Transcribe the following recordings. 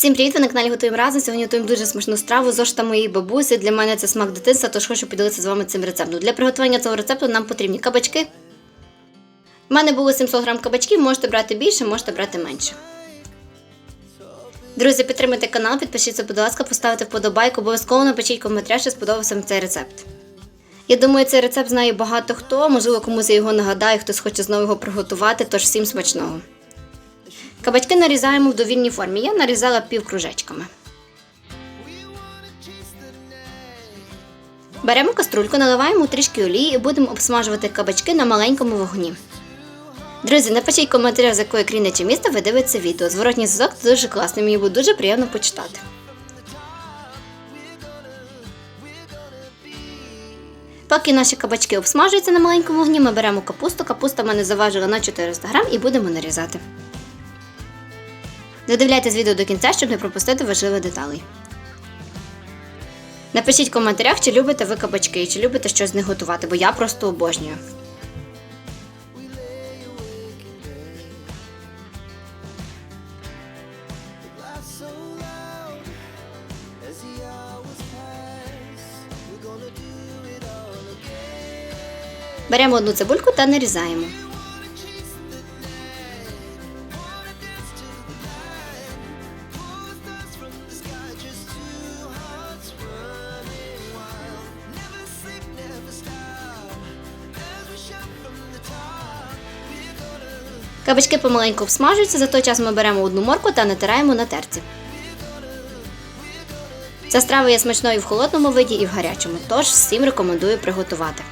Всім привіт! Ви на каналі Готуємо разом. Сьогодні готуємо дуже смачну страву зошита моєї бабусі. Для мене це смак дитинства, тож хочу поділитися з вами цим рецептом. Для приготування цього рецепту нам потрібні кабачки. У мене було 700 грам кабачків, можете брати більше, можете брати менше. Друзі, підтримайте канал, підпишіться, будь ласка, поставте вподобайку, обов'язково напишіть коментар, що сподобався вам цей рецепт. Я думаю, цей рецепт знає багато хто, можливо, комусь я його нагадаю, хтось хоче знову його приготувати, тож всім смачного. Кабачки нарізаємо в довільній формі. Я нарізала півкружечками. Беремо каструльку, наливаємо трішки олії і будемо обсмажувати кабачки на маленькому вогні. Друзі, напишіть в з якої країни чи міста ви дивитеся відео. Зворотній зв'язок дуже класний, мені буде дуже приємно почитати. Поки наші кабачки обсмажуються на маленькому вогні, ми беремо капусту. Капуста в мене заважила на 400 грам і будемо нарізати. Додивляйтесь відео до кінця, щоб не пропустити важливих деталей. Напишіть в коментарях, чи любите ви кабачки, чи любите щось з них готувати, бо я просто обожнюю. Беремо одну цибульку та нарізаємо. Кабачки помаленьку всмажуються, за той час ми беремо одну морку та натираємо на терці. Ця страва є смачною і в холодному виді, і в гарячому, тож всім рекомендую приготувати.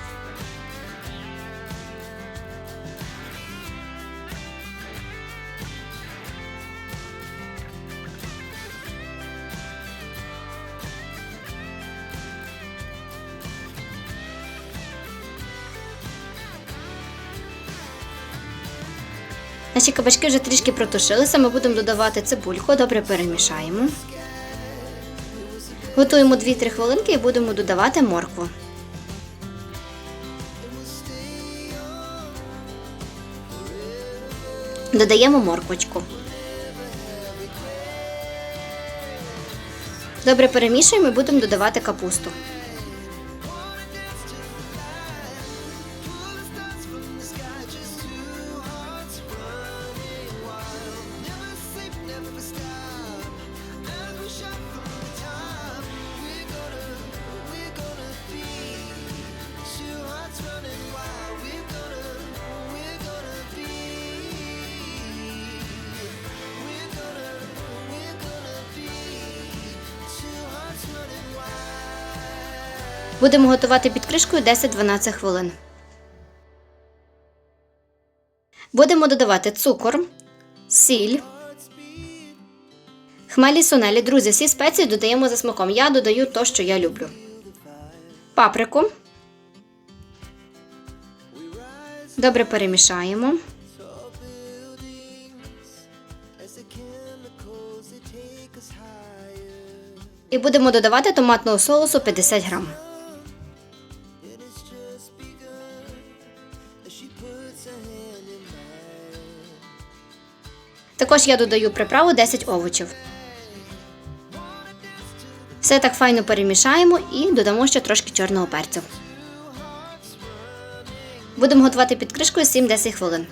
Наші кабачки вже трішки протушилися, ми будемо додавати цибульку, добре перемішаємо. Готуємо 2-3 хвилинки і будемо додавати моркву. Додаємо морквочку. Добре перемішуємо і будемо додавати капусту. Будемо готувати під кришкою 10-12 хвилин. Будемо додавати цукор, сіль, хмелі сунелі. Друзі, всі спеції додаємо за смаком. Я додаю то, що я люблю. Паприку. Добре перемішаємо. І будемо додавати томатного соусу 50 грам. Також я додаю приправу 10 овочів. Все так файно перемішаємо і додамо ще трошки чорного перцю. Будемо готувати під кришкою 7-10 хвилин.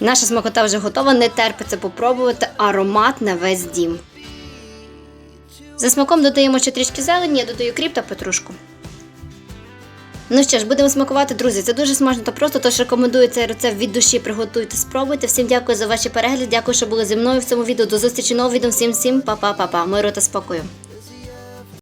Наша смакота вже готова, не терпиться попробувати аромат на весь дім. За смаком додаємо ще трішки зелені, я додаю кріп та петрушку. Ну що ж, будемо смакувати, друзі. Це дуже смачно та просто, тож рекомендую цей рецепт від душі приготуйте, спробуйте. Всім дякую за ваші перегляд. Дякую, що були зі мною в цьому відео. До зустрічі нового відео. Всім всім па-па-па-па. Миру та спокою.